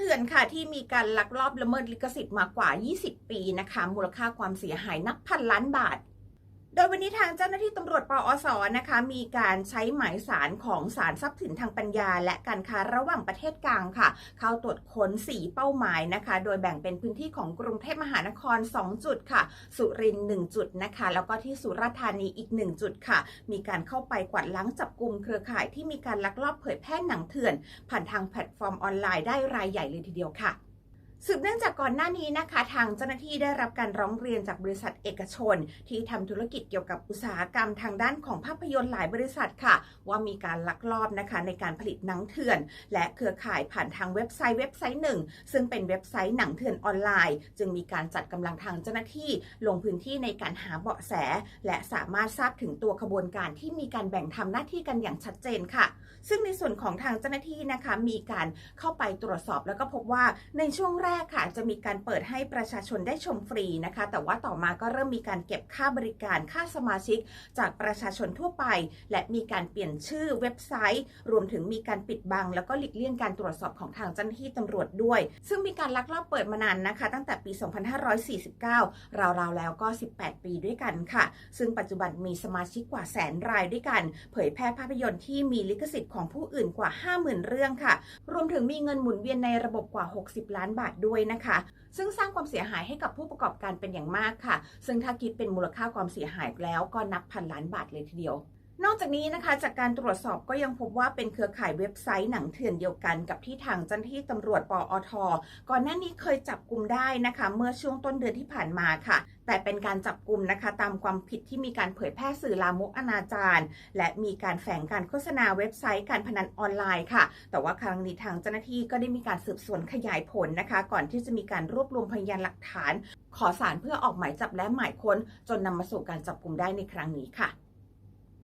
เถื่อนค่ะที่มีการลักลอบละเมิดลิขสิทธิ์มากว่า 20 ปีนะคะ มูลค่าความเสียหายนับพันล้านบาท ดยวันนี้ทางเจ้าหน้าที่ตำรวจปอสนะคะ มีการใช้หมายสารของศาลทรัพย์สินทางปัญญา และการค้าระหว่างประเทศกลางค่ะ เข้าตรวจค้น 4 เป้าหมายนะคะ โดยแบ่งเป็นพื้นที่ของกรุงเทพมหานคร 2 จุดค่ะ สุรินทร์1จุดนะคะ แล้วก็ที่สุราษฎร์ธานีอีก 1 จุดค่ะ มีการเข้าไปกวาดล้างจับกลุ่มเครือข่ายที่มีการลักลอบเผยแพร่หนังเถื่อน ผ่านทางแพลตฟอร์มออนไลน์ได้รายใหญ่เลยทีเดียวค่ะ สืบเนื่องจากก่อนหน้านี้นะคะ ทางเจ้าหน้าที่ได้รับการร้องเรียนจากบริษัทเอกชน ที่ทำธุรกิจเกี่ยวกับอุตสาหกรรมทางด้านของภาพยนตร์หลายบริษัทค่ะ ว่ามีการลักลอบนะคะในการผลิตหนังเถื่อน และเครือข่ายผ่านทางเว็บไซต์เว็บไซต์หนึ่ง ซึ่งเป็นเว็บไซต์หนังเถื่อนออนไลน์ จึงมีการจัดกำลังทางเจ้าหน้าที่ ลงพื้นที่ในการหาเบาะแส และสามารถทราบถึงตัวขบวนการที่มีการแบ่งทำหน้าที่กันอย่างชัดเจนค่ะ ซึ่งในส่วนของทางเจ้าหน้าที่นะคะมีการเข้าไปตรวจสอบแล้วก็พบว่าในช่วงแรแรกค่ะจะมีการเปิดให้ประชาชนได้ชมฟรีนะคะ แต่ว่าต่อมาก็เริ่มมีการเก็บค่าบริการค่าสมาชิก จากประชาชนทั่วไป และมีการเปลี่ยนชื่อเว็บไซต์ รวมถึงมีการปิดบัง แล้วก็หลีกเลี่ยงการตรวจสอบของทางเจ้าหน้าที่ตำรวจด้วย ซึ่งมีการลักลอบเปิดมานานนะคะ ตั้งแต่ปี 2549 ราวๆแล้วก็ 18 ปีด้วยกันค่ะ ซึ่งปัจจุบันมีสมาชิกกว่าแสนรายด้วยกัน เผยแพร่ภาพยนตร์ที่มีลิขสิทธิ์ของผู้อื่นกว่า 50,000 เรื่องค่ะ รวมถึงมีเงินหมุนเวียนในระบบกว่า 60 ล้านบาทด้วยนะคะ ซึ่งสร้างความเสียหายให้กับผู้ประกอบการเป็นอย่างมากค่ะ ซึ่งถ้าคิดเป็นมูลค่าความเสียหายแล้วก็นับพันล้านบาทเลยทีเดียว นอกจากนี้นะคะจากการตรวจสอบก็ยังพบว่าเป็นเครือข่ายเว็บไซต์หนังเถื่อนเดียวกันกับที่ทางเจ้าหน้าที่ตำรวจปอท ก่อนหน้านี้เคยจับกลุ่มได้นะคะ เมื่อช่วงต้นเดือนที่ผ่านมาค่ะ แต่เป็นการจับกลุ่มนะคะ ตามความผิดที่มีการเผยแพร่สื่อลามกอนาจารและมีการแฝงการโฆษณาเว็บไซต์การพนันออนไลน์ค่ะ แต่ว่าครั้งนี้ทางเจ้าหน้าที่ก็ได้มีการสืบสวนขยายผลนะคะ ก่อนที่จะมีการรวบรวมพยานหลักฐาน ขอสารเพื่อออกหมายจับและหมายค้นจนนำมาสู่การจับกลุ่มได้ในครั้งนี้ค่ะ